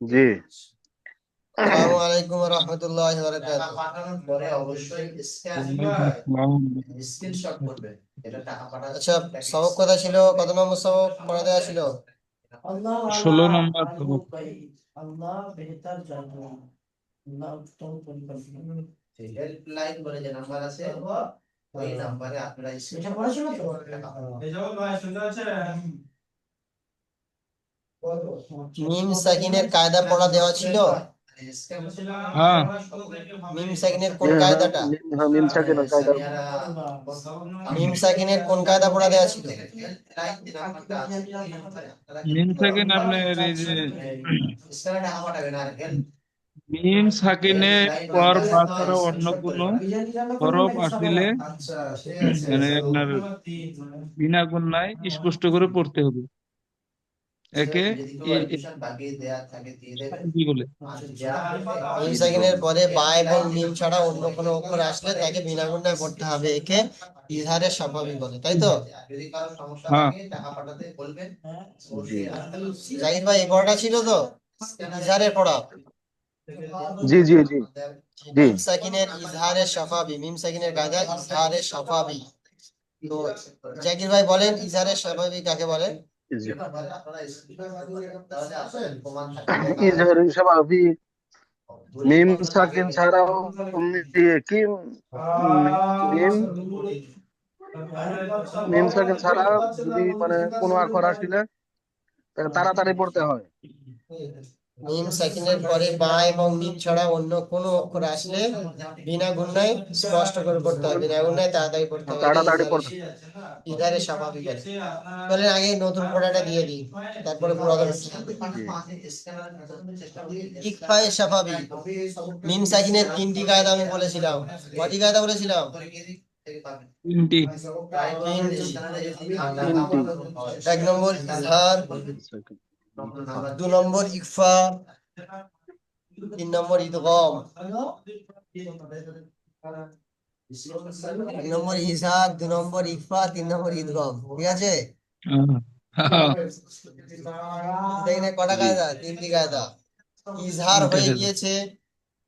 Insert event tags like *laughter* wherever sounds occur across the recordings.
জি। আসসালামু আলাইকুম রহমতুল্লাহ বারাকাতুহু পাঠানোর পরে অবশ্যই স্ক্রিনশট করবে। এটা টাকা পাঠাতে আচ্ছা সবক কথা ছিল? কত নম্বর সবক পড়া দেওয়া ছিল? ষোলো নম্বর আল্লাহ বেহতার জানে আল্লাহ উত্তম পরিকল্পনা। হেল্পলাইন বলে যে নাম্বার আছে ওই নাম্বারে আপনারা তো। মিম সাকিনের কায়দা পড়া দেওয়া ছিল? হ্যাঁ। মিম সাকিনের কোন কায়দাটা? হ্যাঁ, মিম সাকিনের কায়দা। মিম সাকিনের কোন কায়দা পড়া দেওয়া ছিল? মিম সাকিন আপনার এই যে মিম সাকিনের পর অন্য কোনো হরফ আসলে মানে আপনার বিনা গুণায় স্পষ্ট করে পড়তে হবে। একে সাকিনের পরে বা এবং মিম ছাড়া অন্য কোনো অক্ষর আসলে তাকে বিনা গুণায় পড়তে হবে। একে ইজহারের স্বাভাবিক বলে তাই তো? যদি কারও সমস্যা হ্যাঁ। জি। জাহির ভাই এই পড়াটা ছিল তো? ইজহারের পড়া? জি জি জি। জি। মিম সাকিনের ইজহারের সাফাবি মিম সাকিনের কায়দা ইজহারের সাফাবি তো জাকির ভাই বলেন ইজহারের সাফাবি কাকে বলে? জি। আপনারা তাহলে আসেন প্রমাণ থাকবে ইজহার স্বাভাবিক মিম সাকিন ছাড়াও কি? মিম মিম সাকিন ছাড়া যদি মানে কোনো অক্ষর আসলে তাড়াতাড়ি পড়তে হয়। মিম সাকিনের পরে বা এবং মিম ছাড়া অন্য কোনো অক্ষর আসলে বিনা গুণায় স্পষ্ট করে পড়তে হবে বিনা গুণায় তাড়াতাড়ি পড়তে হবে তাড়াতাড়ি পড়তে ইজহারের স্বাভাবিক আছে তাহলে আগে নতুন পড়াটা দিয়ে দিই তারপরে পুরাতন ইকফায়ে সাফাবি মিম সাকিনের তিনটি কায়দা আমি বলেছিলাম। কটি কায়দা বলেছিলাম? তিনটি। এক নম্বর ইজহার দু নম্বর ইকফা তিন নম্বর ইদগম এক নম্বর দু নম্বর ইকফা তিন নম্বর ঠিক আছে। কটা কায়দা তিনটি কায়দা ইজহার হয়ে গিয়েছে।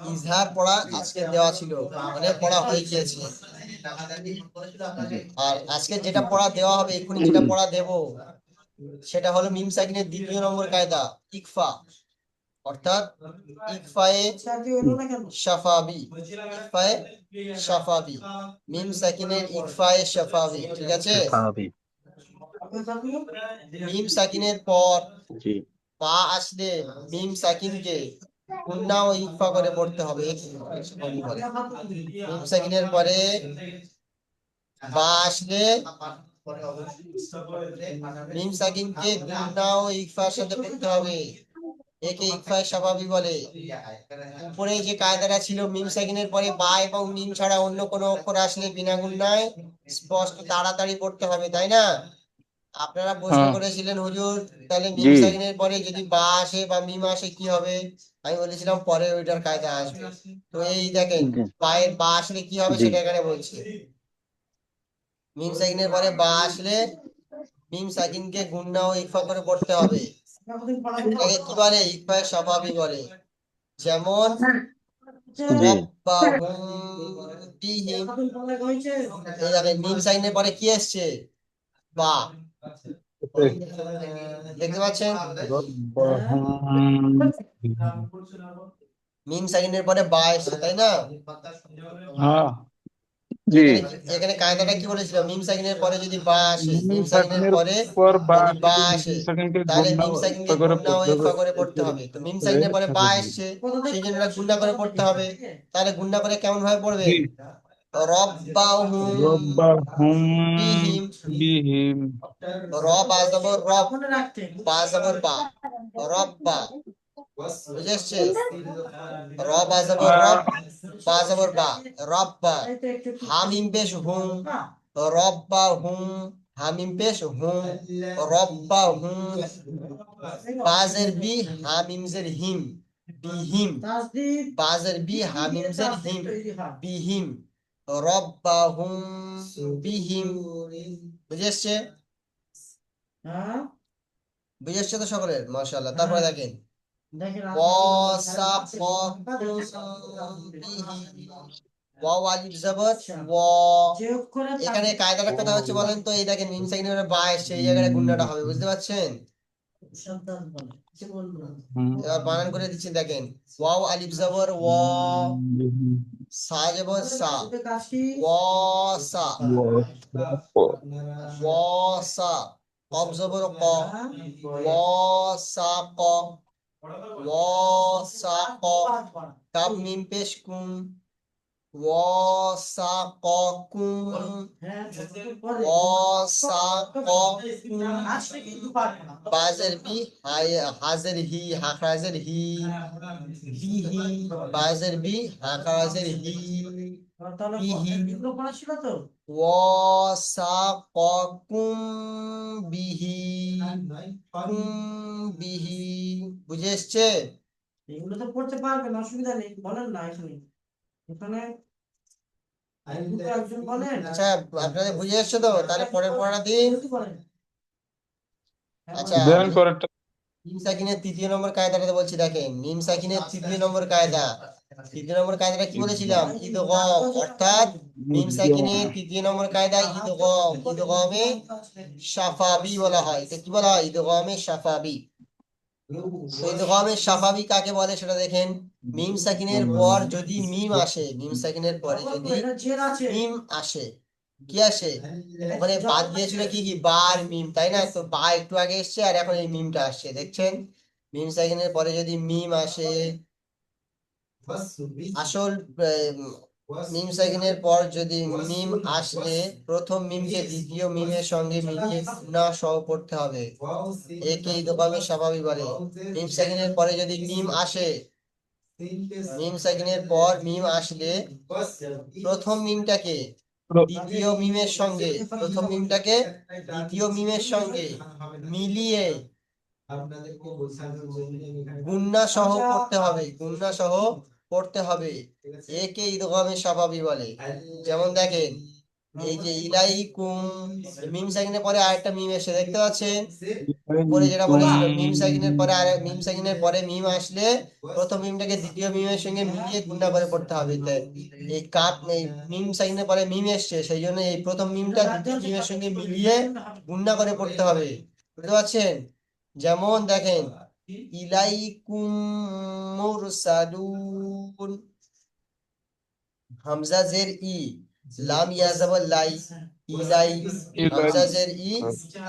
ইজহার পড়া আজকে দেওয়া ছিল মানে পড়া হয়ে গিয়েছে। আর আজকে যেটা পড়া দেওয়া হবে এক্ষুনি যেটা পড়া দেব সেটা হলো মিম সাকিনের দ্বিতীয় নম্বর কায়দা ইকফা। অর্থাৎ ইকফায়ে শাফাবি ইকফায়ে শাফাবি মিম সাকিনের ইকফায়ে শাফাবি ঠিক আছে? মিম সাকিনের পর পা আসলে মিম সাকিনকে গুন্না ও ইকফা করে পড়তে হবে মিম সাকিনের পরে বা আসলে মিম সাকিনকে গুন্না ও ইকফার সাথে পড়তে হবে। একে ইকফায় স্বাভাবিক বলে। উপরে যে কায়দাটা ছিল মিম সাকিনের পরে বা এবং মিম ছাড়া অন্য কোনো অক্ষর আসলে বিনা গুণায় স্পষ্ট তাড়াতাড়ি পড়তে হবে তাই না? আপনারা প্রশ্ন হ্যাঁ। করেছিলেন হুজুর তাহলে মিম জি। সাকিনের পরে যদি বা আসে বা মিম আসে কি হবে? আমি বলেছিলাম পরে ওইটার কায়দা আসবে। তো এই দেখেন জি। পায়ের বা আসলে কি হবে সেটা এখানে বলছে। মিম সাকিনের পরে বা আসলে মিম সাকিনকে গুন্না ও ইকফা করে পড়তে হবে। কি বলে। ইকফা স্বাভাবিক বলে যেমন মিম সাইনের পরে কি আসছে বা। দেখতে পাচ্ছেন? মিম সাইনের পরে বা এসছে তাই না? হ্যাঁ। জি। এখানে- কায়দাটা কি বলেছিল? মিম সাইনের পরে যদি বা আসে মিম সাকিনের পরে পর বা যদি বা আসে সেকেন্ডকে তাহলে গুণনা মিম গুন্না ও পড়তে হবে। করে পড়তে হবে। তো মিম সাইনের পরে বা এসছে সেই জন্য এটা গুন্না করে পড়তে হবে। তাহলে গুন্না করে কেমন ভাবে পড়বে? জি। রব্বাহুম রব্বাহুম বিহিম। বিহিম। র বা রব বা জবর বা। রব্বা। র রব বা বা রব্বা হামিম পেশ হুম রব্বা হুম হামিম পেশ হুম রব্বা হুম বাজের বি হামিম জের হিম বিহিম বাজের বি হামিম জের হিম বিহিম রব্বাহুম বিহিম বুঝে এসছে বুঝে এসছে তো সকলের মাশাআল্লাহ তারপরে দেখেন এখানে কায়দাটা কথা হচ্ছে বলেন তো এই দেখেন মিম সাইনের বা এই জায়গায় গুণনাটা হবে বুঝতে পারছেন? সাবধান বলে কিছু বলব না। এবার বানান করে দিচ্ছি দেখেন। ওয়াও আলিফ জবর ওয়া সা জবর সা। এটা কাশি ওয়াসা। ওয়াসা। কফ জবর ক। ওয়াসাক ওয়াসাক কাব মিম পেশ কুম পারবে না বাজের বি হাজের হি হাকরাজের হি হি হি বাজের বি হাকরাজের হি ছিল তো ওয়াসাকাকুম বিহি। বুঝে এসছে? এগুলো তো পড়তে পারবেন অসুবিধা নেই বলেন না এখানে। এখানে দুটো একজন বলেন। আচ্ছা আপনাদের বুঝে এসছে তো? তাহলে পরের পড়া দিন। পারেন আচ্ছা সাকিনের তৃতীয় নম্বর কায়দাটাতে বলছি দেখেন সাকিনের তৃতীয় নম্বর কায়দা। তৃতীয় নম্বর কি বলেছিলাম? ঈদগম অর্থাৎ সাকিনের তৃতীয় নম্বর সাফাবি বলা হয়। কি বলা হয়? কাকে বলে সেটা দেখেন। মিম সাকিনের পর যদি মিম আসে মিম সাকিনের পরে যদি মিম আসে, কি আসে? ওখানে বাদ দিয়েছিল কি কি? বার মিম, তাই না? তো বা একটু আগে এসছে আর এখন এই মিমটা আসছে, দেখছেন? মিম সাইকেনের পরে যদি মিম আসে আসল মিম সাইকেনের পর যদি মিম আসলে প্রথম মিমকে দ্বিতীয় মিমের সঙ্গে মিলিয়ে না সহ পড়তে হবে। একে ইদগামে স্বাভাবিক বলে। মিম সাইকেনের পরে যদি মিম আসে মিম সাইকেনের পর মিম আসলে প্রথম মিমটাকে দ্বিতীয় মিমের সঙ্গে, প্রথম মিমটাকে দ্বিতীয় মিমের সঙ্গে মিলিয়ে গুন্না সহ করতে হবে। গুন্না সহ পড়তে হবে। একে ঈদগামে স্বাভাবিক বলে। যেমন দেখেন এই যে ইলাইকুম মিম সাকিনের পরে আরেকটা মিম এসে দেখতে পাচ্ছেন। উপরে যেটা বলেছিল মিম সাকিনের পরে আর মিম সাকিনের পরে মিম আসলে প্রথম মিমটাকে দ্বিতীয় মিমের সঙ্গে মিলিয়ে গুণা করে পড়তে হবে। তাই এই কাপ এই মিম সাকিনের পরে মিম এসছে সেই জন্য এই প্রথম মিমটা দ্বিতীয় মিমের সঙ্গে মিলিয়ে গুণা করে পড়তে হবে। বুঝতে পারছেন? যেমন দেখেন ইলাইকুম মুরসালুন হামজা জের ই লাম ইয়া জবর লাই ইলাই হামজা জের ই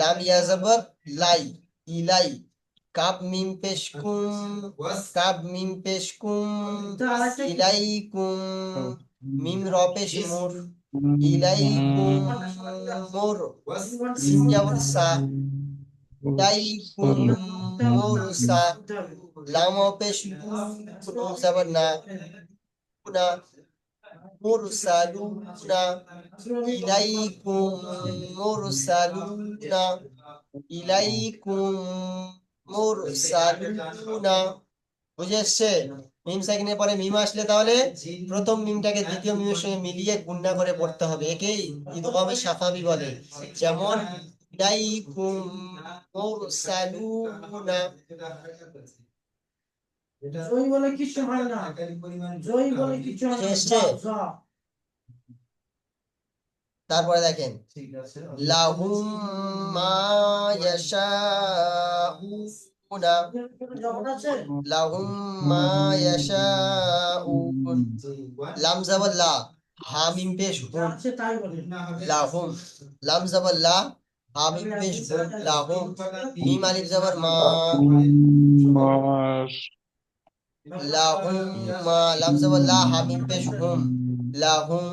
লাম ইয়া জবর লাই ইলাই কাব মিম পেশ কুম কাব মিম পেশ কুম ইলাইকুম মিম র পেশ মুর ইলাইকুম মুর সিন যাবর সা ইলাইকুম মুরসা লাম পেশ নুন জবর না না মুরসালুনা ইলাইকুম মুরসালুনা ইলাইকুম মুরসালুনা বুঝে এসছে? মিম সাকিনের পরে মিম আসলে তাহলে প্রথম মিমটাকে দ্বিতীয় মিমের সঙ্গে মিলিয়ে গুণনা করে পড়তে হবে। একেই ইদগামে সাফাবি বলে। যেমন, ইলাইকুম মুরসালুনা জয় বলে কিছু হয় না। জয় বলে কিছু হয় না। তারপরে দেখেন। ঠিক আছে লাহুম মা ইয়াশাউনা। লাহুম মা ইয়াশাউন। লাম জাবাল লা। হা মিম পেশ লাহুম। লাম লা পেশ হুম লাহুম মিম আলিফ জাবার মা লাহুম মা লাম জাবাল লা হা মিম পেশ হুম লাহুম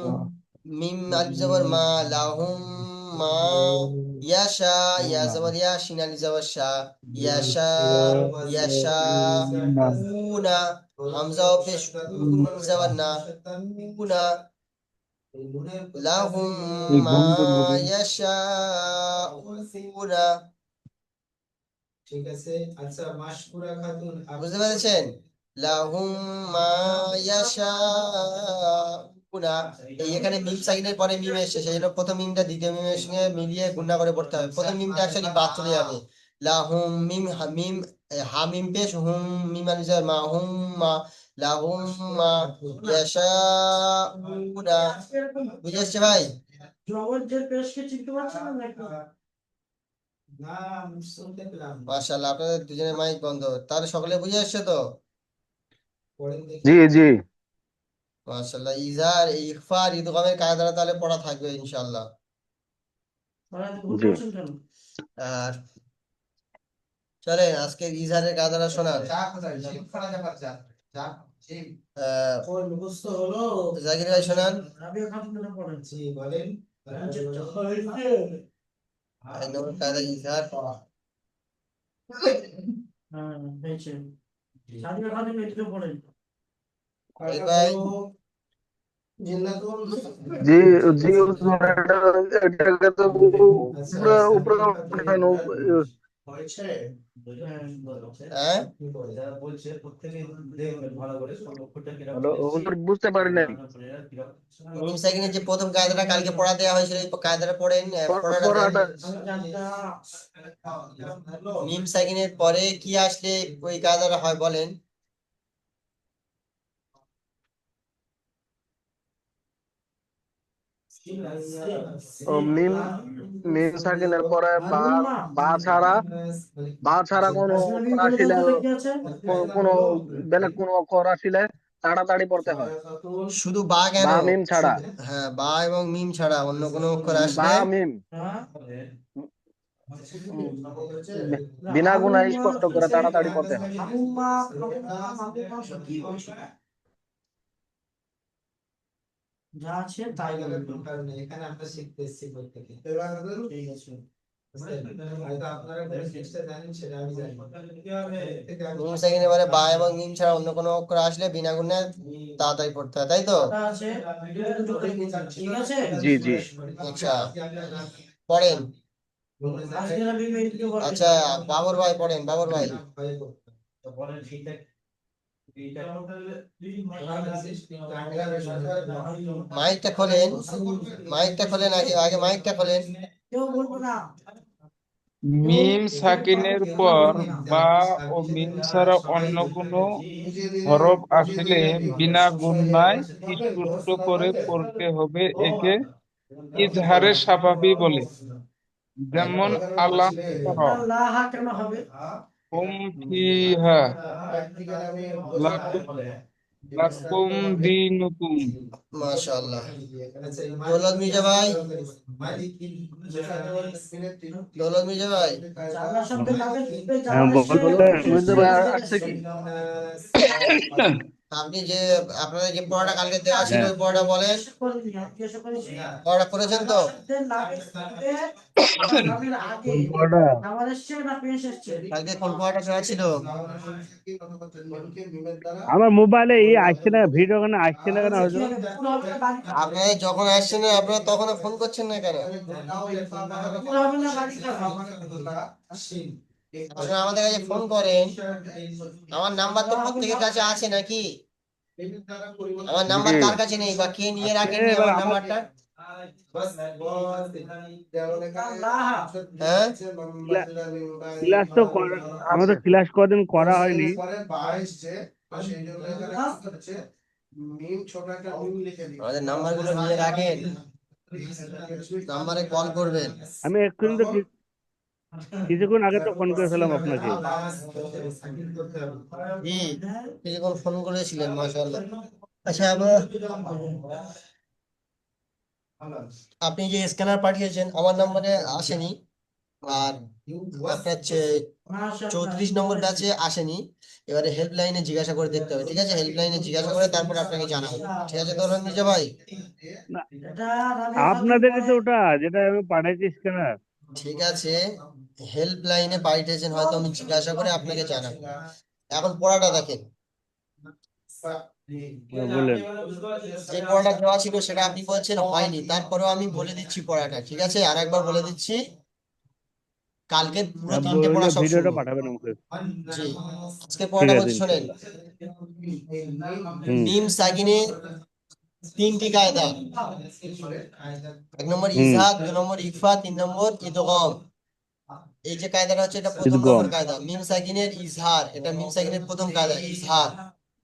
মিম আলিফ জাবার মা লাহুম মা ইয়াশা ইয়া জাবার ইয়া শিন আলিফ জাবার শা ইয়াশা ইয়াশা উনা হামজা ও পেশ না উনা লাহুম মা ইয়াশাউনা ঠিক আছে? আচ্ছা মাশকুরা খাতুন বুঝতে পেরেছেন? লাহুম মা ইয়াশাউনা। এই এখানে মিম সাইনের পরে মিম এসেছে সেই জন্য প্রথম মিমটা দ্বিতীয় মিমের সঙ্গে মিলিয়ে গুণা করে পড়তে হবে। প্রথম মিমটা অ্যাকচুয়ালি বাদ চলে যাবে। লাহুম মিম হা- মিম এ হামিম পেশ হুম মিমানিজা মা হুম মা লাহুম মা ইয়াশাউনা বুঝে ভাই? জবর জের পেশকে চিনতে পারছেন নাকি? না আমি শুনতে পেলাম না। মাশাআল্লাহ আপনাদের দুজনের মাইক বন্ধ। তাহলে সকলে বুঝে এসছে তো? জি জি। মাশাআল্লাহ ইজার ইখফা আর ইদগামের কায়দাটা তাহলে পড়া থাকবে ইনশাআল্লাহ। কেন? আর চলেন আজকে ইজারের কায়দাটা শোনান। জাকির ভাই শোনান। বলেন। হ্যাঁ জি। জি এটাকে তো উপরে উপরে হয়েছে হ্যাঁ বুঝতে পারি নাই যে প্রথম কায়দাটা কালকে পড়া দেওয়া হয়েছিল এই কায়দাটা পড়েন মিম পরে কি আসলে ওই কায়দাটা হয় বলেন মিম মিম সাকিনের পরে বা বা ছাড়া বা ছাড়া কোনো অক্ষর আসিলে কোনো বেলেগ কোনো অক্ষর আসিলে তাড়াতাড়ি পড়তে হয় শুধু বা কেন বা মিম ছাড়া হ্যাঁ বা এবং মিম ছাড়া অন্য কোনো অক্ষর বা মিম হ্যাঁ? বিনা গুণায় স্পষ্ট করে তাড়াতাড়ি পড়তে হয় হামুমা, হামুমা, হামুমা, সব কি বলছে? যা আছে তাই। এখানে আমরা শিখতে এসেছি প্রত্যেকে। ঠিক আছে। মিম সাইকিনের পরে বা এবং মিম ছাড়া অন্য কোনো অক্ষর আসলে বিনা গুণে তাড়াতাড়ি পড়তে হয় তাই তো? ঠিক আছে? জি জি। আচ্ছা। পড়েন। আচ্ছা বাবর ভাই পড়েন বাবর ভাই। মাইকটা খোলেন মাইকটা খোলেন আগে আগে মাইকটা খোলেন। মিম সাকিনের পর বা ও মিম ছাড়া অন্য কোনো হরফ আসলে বিনা গুণায় স্পষ্ট করে পড়তে হবে একে ইজহারে সাফাবি বলে। যেমন আল্লাহ লাহা কেন হবে? হুম ফিহা লাকুম দীনুকুম মাশাআল্লাহ দৌলত মির্জা ভাই দৌলত মির্জা ভাই হ্যাঁ, বলেন, বুঝতে পার- আসছে কি? *coughs* *coughs* *coughs* আপনি যে আপনাদের যে পড়াটা কালকে দেওয়া ছিল ওই পড়াটা বলেন পড়াটা করেছেন তো না কালকে কোন পড়াটা দেওয়া ছিল আমার মোবাইলে এই আসছে না ভিডিও কেন আসছে না কেন না। আপনারা যখন আসছেন আপনারা তখন ফোন করছেন না কেন আপনারা আমাদের কাছে ফোন করেন আমার নাম্বার তো প্রত্যেকের কাছে আছে নাকি আমার নাম্বার। কার কাছে নেই বা কে নিয়ে আমার আমার- নাম্বারটা। হ্যাঁ? ক্লাস তো করা- আমাদের ক্লাস কদিন করা হয়নি আমাদের নাম্বারগুলো নিয়ে রাখেন নাম্বারে কল করবেন আমি এক্ষুনি তো কিছুক্ষণ আগে তো ফোন করেছিলাম আপনাকে। কিছুক্ষণ ফোন করেছিলেন মাশাআল্লাহ। আচ্ছা আমরা আপনি যে স্ক্যানার পাঠিয়েছেন আমার নম্বরে আসেনি। আর আপনার চৌত্রিশ নম্বর ব্যাচে আসেনি। এবারে হেল্পলাইনে জিজ্ঞাসা করে দেখতে হবে ঠিক আছে? হেল্পলাইনে জিজ্ঞাসা করে তারপর আপনাকে জানাব। ঠিক আছে দৌলত মির্জা ভাই? আপনাদের তো ওটা যেটা আমি পাঠাইছি স্ক্যানার ঠিক আছে। হেল্পলাইনে পাঠিয়েছেন হয়তো আমি জিজ্ঞাসা করে আপনাকে জানাব। এখন পড়াটা দেখেন। যে পড়াটা দেওয়া ছিল সেটা আপনি বলছেন হয়নি। তারপরেও আমি বলে দিচ্ছি পড়াটা ঠিক আছে? আর একবার বলে দিচ্ছি কালকে পুরো তিনটে পড়া সব ভিডিওটা পাঠাবেন আমাকে। জি। আজকে পড়াটা বলছি শোনেন। মিম সাকিনে তিনটি কায়দা। এক নম্বর হুম। ইজহার দু নম্বর ইফা তিন নম্বর ইদগম। এই যে কায়দাটা হচ্ছে এটা প্রথম। নম্বর কায়দা। মিম সাকিনের ইজহার এটা মিম সাকিনের প্রথম কায়দা ইজহার।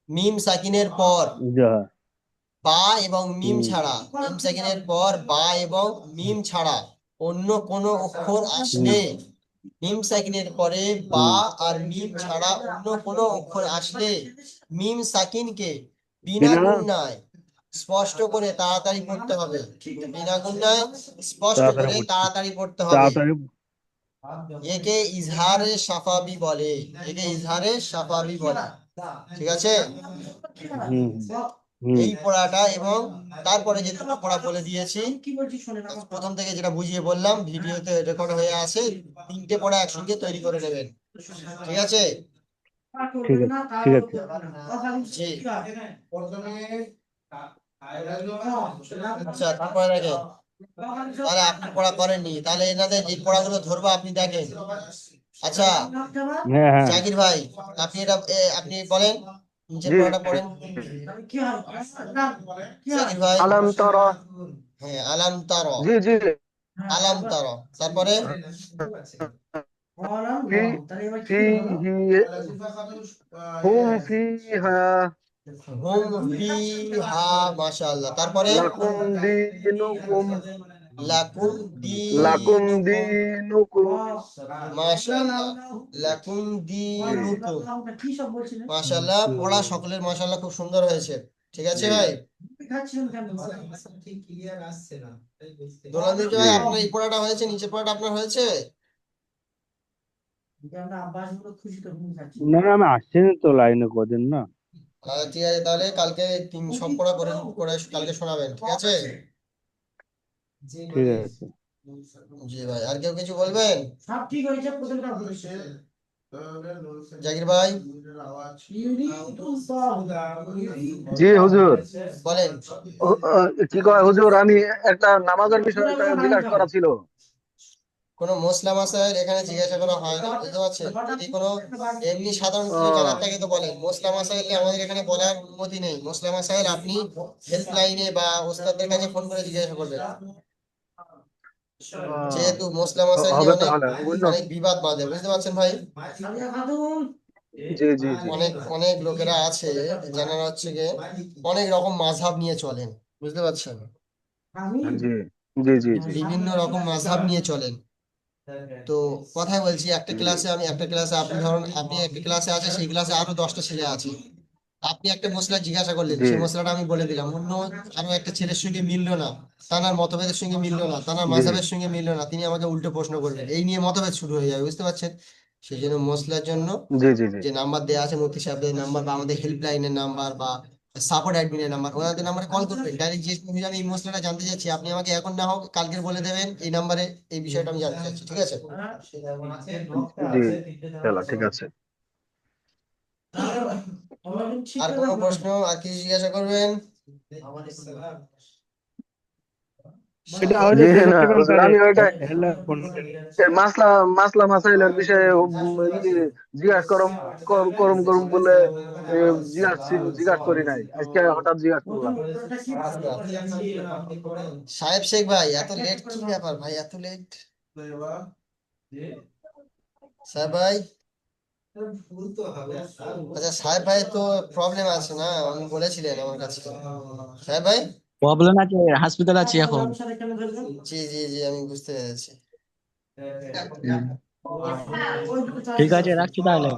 মিম সাকিনের পর। বা এবং মিম ছাড়া। মিম সেকেন্ডের পর বা এবং মিম ছাড়া। অন্য কোনো অক্ষর আসলে মিম। সাকিনের পরে বা আর মিম ছাড়া অন্য কোনো অক্ষর আসলে মিম সাকিনকে বিনা গুণায় স্পষ্ট করে তাড়াতাড়ি পড়তে হবে। বিনা গুণায় স্পষ্ট করে তাড়াতাড়ি পড়তে হবে। একে ইজহারে সাফাবি বলে। একে ইজহারে সাফাবি বলে। ঠিক আছে? এই পড়াটা এবং তারপরে যে দুটো পড়া বলে দিয়েছি প্রথম থেকে যেটা বুঝিয়ে বললাম ভিডিওতে রেকর্ড হয়ে আছে তিনটে পড়া একসঙ্গে তৈরি করে নেবেন। ঠিক আছে? ঠিক আচ্ছা তারপরে দেখেন তাহলে আপনি পড়া করেননি তাহলে এনাদের যে পড়াগুলো ধরবো আপনি দেখেন। আচ্ছা হ্যাঁ হ্যাঁ। জাকির ভাই আপনি এটা আপনি বলেন পড়াটা পড়েন। কি হয় কি হয় জাকির ভাই আলাম তারা হ্যাঁ আলাম তার জি। জি আলাম তার তারপরে? হুম ফিহা হুম ফিহা মাশাআল্লাহ তারপরে? লাকুম দিনুকুম লাকুম দি লাকুম দিনুকুম মাশাআল্লাহ। লাকুম দিনুকুম আমরা কি সব বলছিলেন মাশাআল্লাহ পড়া সকলের মাশাআল্লাহ খুব সুন্দর হয়েছে। ঠিক আছে ভাই? খাচ্ছিলেন ভাই আপনার এই পড়াটা হয়েছে? নিচের পড়াটা আপনার হয়েছে? না না আমি আসছিনি তো লাইনে কদিন না। ঠিক আছে তাহলে কালকে তিন সব পড়া করে করে? কালকে শোনাবেন ঠিক আছে? ঠিক আছে। জি ভাই আর কেউ কিছু বলবেন? সব ঠিক হয়েছে প্রথমটা হয়েছে জাকির ভাই? জি হুজুর। বলেন। কি কয় হুজুর আমি একটা নামাজের বিষয়ে জিজ্ঞাসা করা ছিল। কোনো মশলা মাসাইল এখানে জিজ্ঞাসা করা হয় না বুঝতে পারছেন? যদি কোনো এমনি সাধারণ কিছু। জানার থাকে তো বলেন। মশলা মাসাইল আমাদের এখানে বলার অনুমতি নেই। মশলা মাসাইল আপনি হেল্পলাইনে বা ওস্তাদদের কাছে ফোন করে জিজ্ঞাসা করবেন। যেহেতু মশলা মাসাইল অনেক অনেক বিবাদ বাঁধে বুঝতে পারছেন ভাই? অনেক অনেক লোকেরা আছে যারা হচ্ছে গিয়ে অনেক রকম মাযহাব নিয়ে চলেন বুঝতে পারছেন? বিভিন্ন রকম মাযহাব নিয়ে চলেন। তো কথাই বলছি একটা ক্লাসে আমি একটা ক্লাসে আপনি ধরুন আপনি একটা ক্লাসে আছে সেই ক্লাসে আরও দশটা ছেলে আছে। আপনি একটা মশলা জিজ্ঞাসা করলেন সেই মশলাটা আমি বলে দিলাম। অন্য আরও একটা ছেলের সঙ্গে মিললো না তানার মতভেদের সঙ্গে মিললো না তানার জি। মাযহাবের সঙ্গে মিললো না তিনি আমাকে উল্টো প্রশ্ন করবেন এই নিয়ে মতভেদ শুরু হয়ে যাবে বুঝতে পারছেন? সেই জন্য মশলার জন্য যে নাম্বার দেওয়া আছে মুফতি সাহেবদের নাম্বার বা আমাদের হেল্পলাইনের নাম্বার বা সাপোর্ট অ্যাডমিনের নাম্বার ওনাদের নাম্বারে কল করবেন ডাইরেক্ট যে করবেন আমি এই মশলাটা জানতে চাচ্ছি আপনি আমাকে এখন না হোক কালকে বলে দেবেন এই নাম্বারে এই বিষয়টা আমি জানতে চাচ্ছি ঠিক আছে? চলো ঠিক আছে। আর কোনো প্রশ্ন আর কিছু জিজ্ঞাসা করবেন এটা হয়তো জি না দেখতে হুজুর, আমি ওইটা হেলা ফোন এ মাসলা মাসলা মাসাইলের বিষয়ে জিজ্ঞাসা করম করম করম বলে জিজ্ঞাসা জিজ্ঞাসা করি নাই। আজকে হঠাৎ জিজ্ঞাসা করলাম। সাহেব শেখ ভাই এত লেট কি ব্যাপার ভাই? এত লেট সাহেব ভাই? আচ্ছা সাহেব ভাই তো প্রবলেম আছে না? উনি বলেছিলেন আমার কাছে সাহেব ভাই? প্রবলেম আছে হসপিটাল আছি এখন জি জি জি আমি বুঝতে পেরেছি ঠিক আছে রাখছি তাহলে